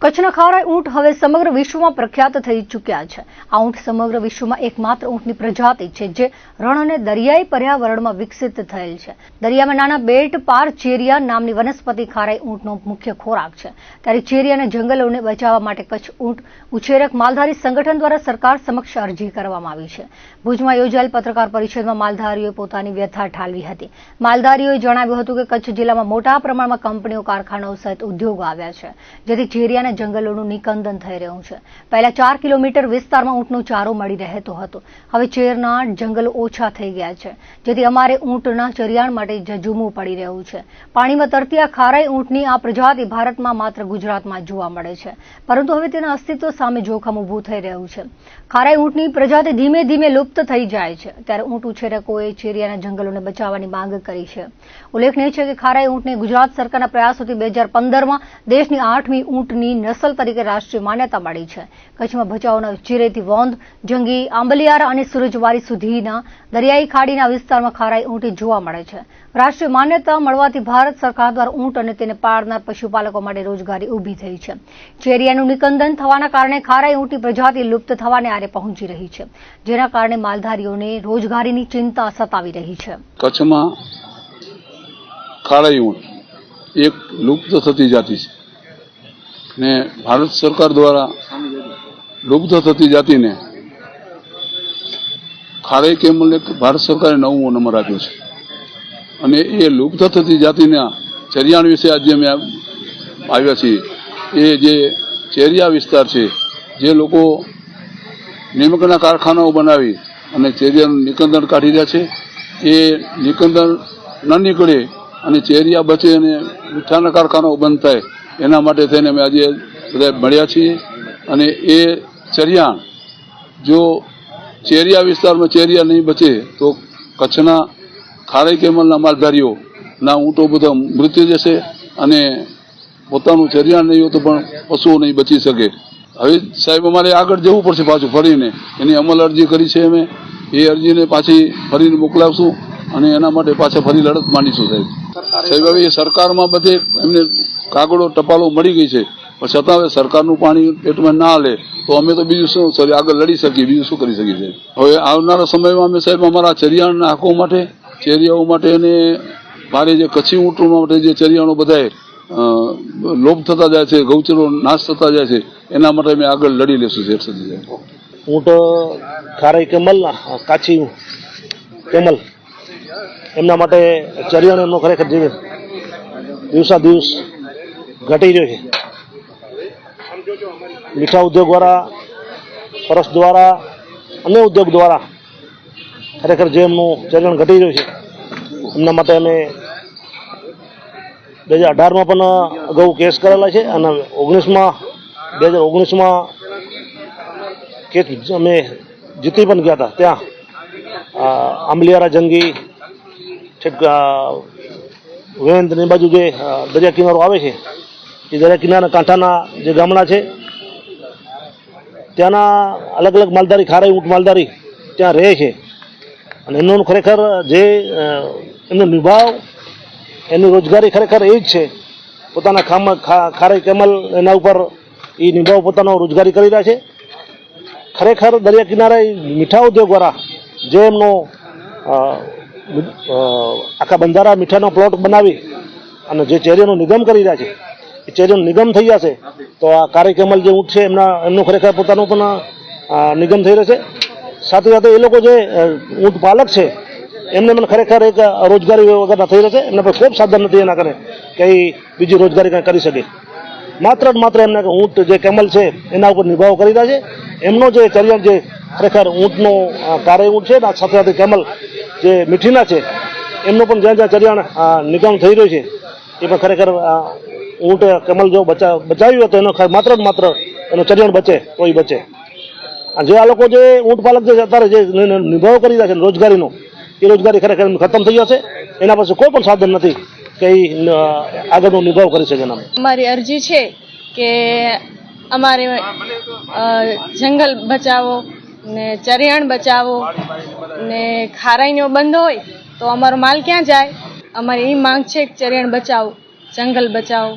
કચ્છના ખારાઈ ઊંટ હવે સમગ્ર વિશ્વમાં પ્રખ્યાત થઈ ચૂક્યા છે. આ ઊંટ સમગ્ર વિશ્વમાં એકમાત્ર ઊંટની પ્રજાતિ છે, જે રણ અને દરિયાઈ પર્યાવરણમાં વિકસિત થયેલ છે. દરિયામાં નાના બેટ પાર ચેરિયા નામની વનસ્પતિ ખારાઈ ઊંટનો મુખ્ય ખોરાક છે. ત્યારે ચેરિયાના જંગલોને બચાવવા માટે કચ્છ ઊંટ ઉછેરક માલધારી સંગઠન દ્વારા સરકાર સમક્ષ અરજી કરવામાં આવી છે. ભુજમાં યોજાયેલ પત્રકાર પરિષદમાં માલધારીઓએ પોતાની વ્યથા ઠાલવી હતી. માલધારીઓએ જણાવ્યું હતું કે કચ્છ જિલ્લામાં મોટા પ્રમાણમાં કંપનીઓ, કારખાનાઓ સહિત ઉદ્યોગો આવ્યા છે. જેથી ચેરિયાના જંગલોનું નિકંદન થઈ રહ્યું છે. પહેલા ચાર કિલોમીટર વિસ્તારમાં ઊંટનો ચારો મળી રહેતો હતો. હવે ચેરના જંગલ ઓછા થઈ ગયા છે. જેથી અમારે ઊંટના ચરિયાણ માટે જજુમવું પડી રહ્યું છે. પાણીમાં તરતી આ ખારાઈ ઊંટની આ પ્રજાતિ ભારતમાં માત્ર ગુજરાતમાં જોવા મળે છે. પરંતુ હવે તેના અસ્તિત્વ સામે જોખમ ઊભું થઈ રહ્યું છે. ખારાઈ ઊંટની પ્રજાતિ ધીમે ધીમે લુપ્ત થઈ જાય છે. ત્યારે ઊંટ ઉછેરકોએ ચેરિયાના જંગલોને બચાવવાની માંગ કરી છે. ઉલ્લેખનીય છે કે ખારાઈ ઊંટને ગુજરાત સરકારના પ્રયાસોથી બે હજાર પંદરમાં દેશની આઠમી ઊંટની નસલ તરીકે રાષ્ટ્રીય માન્યતા મળી છે. કચ્છમાં ભચાઉના ચિરેથી વોંધ, જંગી આંબલિયારા અને સુરજવારી સુધીના દરિયાઈ ખાડીના વિસ્તારમાં ખારાઈ ઊંટ જોવા મળે છે. રાષ્ટ્રીય માન્યતા મળવાથી ભારત સરકાર દ્વારા ઊંટ અને તેને પાળનાર પશુપાલકો માટે રોજગારી ઊભી થઈ છે. ચેરિયાનું નિકંદન થવાના કારણે ખારાઈ ઊંટની પ્રજાતિ લુપ્ત થવાને આરે પહોંચી રહી છે. જેના કારણે માલધારીઓને રોજગારીની ચિંતા સતાવી રહી છે. કચ્છમાં ખારાઈ ઊંટ એક લુપ્ત થતી જાતિ છે. ને ભારત સરકાર દ્વારા લુપ્ત થતી જાતિને ખારેક એમલને ભારત સરકારે નવમો નંબર આપ્યો છે. અને એ લુપ્ત થતી જાતિના ચરિયાણ વિશે આજે અમે આવ્યા છીએ. એ જે ચેરિયા વિસ્તાર છે, જે લોકો નિમકના કારખાનાઓ બનાવી અને ચેરિયાનું નિકંદન કાઢી રહ્યા છે, એ નિકંદન ન નીકળે અને ચેરિયા બચે અને મીઠાના કારખાનાઓ બંધ થાય. એના માટે થઈને અમે આજે બધા મળ્યા છીએ. અને એ ચરિયાણ, જો ચેરિયા વિસ્તારમાં ચેરિયા નહીં બચે, તો કચ્છના ખારાઈ કેમલના માલધારીઓના ઊંટો બધા મૃત્યુ જશે અને પોતાનું ચરિયાણ નહીં હોય તો પણ પશુઓ નહીં બચી શકે. હવે સાહેબ, અમારે આગળ જવું પડશે પાછું ફરીને. એની અમલ અરજી કરી છે અમે. એ અરજીને પાછી ફરીને મોકલાવશું અને એના માટે પાછા ફરી લડત માંડીશું સાહેબ. સાહેબ હવે સરકારમાં બધે એમને કાગળો ટપાલો મળી ગઈ છે. પણ છતાં હવે સરકારનું પાણી પેટમાં ના લે તો અમે તો બીજું શું સોરી આગળ લડી શકીએ બીજું શું કરી શકીએ હવે આવનારા સમયમાં અમે સાહેબ અમારા ચરિયાણના હકો માટે ચેરિયાઓ માટે અને મારે જે કચ્છી ઊંટવા માટે જે ચરિયાણો બધાએ લોભ લોપ થતા જાય છે ગૌચરો નાશ થતા જાય છે એના માટે અમે આગળ લડી લેશું શેઠ સુધી ઊંટ ખારાઈ કેમલ કાચી કેમલ. એમના માટે ચરિયાણ એમનો ખરેખર જીવન દિવસા દિવસ ઘટી રહ્યો છે. મીઠા ઉદ્યોગ દ્વારા, ફરસ દ્વારા, અન્ય ઉદ્યોગ દ્વારા ખરેખર જે એમનું ચરિયાણ ઘટી રહ્યું છે, એમના માટે અમે બે હજાર અઢારમાં પણ અગાઉ કેસ કરેલા છે અને ઓગણીસમાં, બે હજાર ઓગણીસમાં કેસ અમે જીતી પણ ગયા હતા. ત્યાં આંબલિયારા જંગી છેક વેંદ બાજુ જે દરિયા કિનારો આવે છે, એ દરિયા કિનારા કાંઠાના જે ગામડા છે, ત્યાંના અલગ અલગ માલધારી ખારાઈ ઊંટ માલધારી ત્યાં રહે છે. અને એમનો ખરેખર જે એમનો નિભાવ એની રોજગારી ખરેખર એ જ છે. પોતાના ખામ ખારાઈ કેમલ એના ઉપર એ નિભાવ પોતાનો રોજગારી કરી રહ્યા છે. ખરેખર દરિયા કિનારે મીઠા ઉદ્યોગ દ્વારા જે એમનો આખા બંધારા મીઠાનો પ્લોટ બનાવી અને જે ચેરીઓનું નિગમ કરી રહ્યા છે, એ ચેરીઓનું નિગમ થઈ જશે તો આ કારી કેમલ જે ઊંટ છે, એમના, એમનું ખરેખર પોતાનું પણ નિગમ થઈ રહેશે સાથે સાથે એ લોકો જે ઊંટ પાલક છે, એમને પણ ખરેખર એક રોજગારી વગરના થઈ રહેશે એમને પણ ખૂબ સાધન નથી એના કરે કે બીજી રોજગારી કંઈ કરી શકે. માત્ર ને માત્ર એમને ઊંટ જે કેમલ છે, એના ઉપર નિભાવ કરી રહ્યા છે. એમનો જે કરિયર જે ખરેખર ઊંટનો કાર્ય કારે ઊંટ છે સાથે સાથે કેમલ જે મીઠીના છે એમનું પણ જ્યાં જ્યાં ચરિયાણ અ, થઈ રહ્યું છે એ પણ ખરેખર ઊંટ કેમલ જો બચા બચાવ્યું તો એનો માત્ર જ માત્ર એનો ચરિયાણ બચે તો એ બચે જે આ લોકો જે ઊંટ પાલક જે અત્યારે જે નિભાવ કરી રહ્યા છે રોજગારીનો એ રોજગારી ખરેખર ખતમ થઈ જશે. એના પાસે કોઈ પણ સાધન નથી કે આગળનો નિભાવ કરી શકે એના અમારી અરજી છે કે અમારે જંગલ બચાવો ને ચરિયાણ બચાવો ને ખારાઈનો બંધ હોય તો અમારો માલ ક્યાં જાય? અમારી એ માંગ છે કે ચરિયાણ બચાવો, જંગલ બચાવો.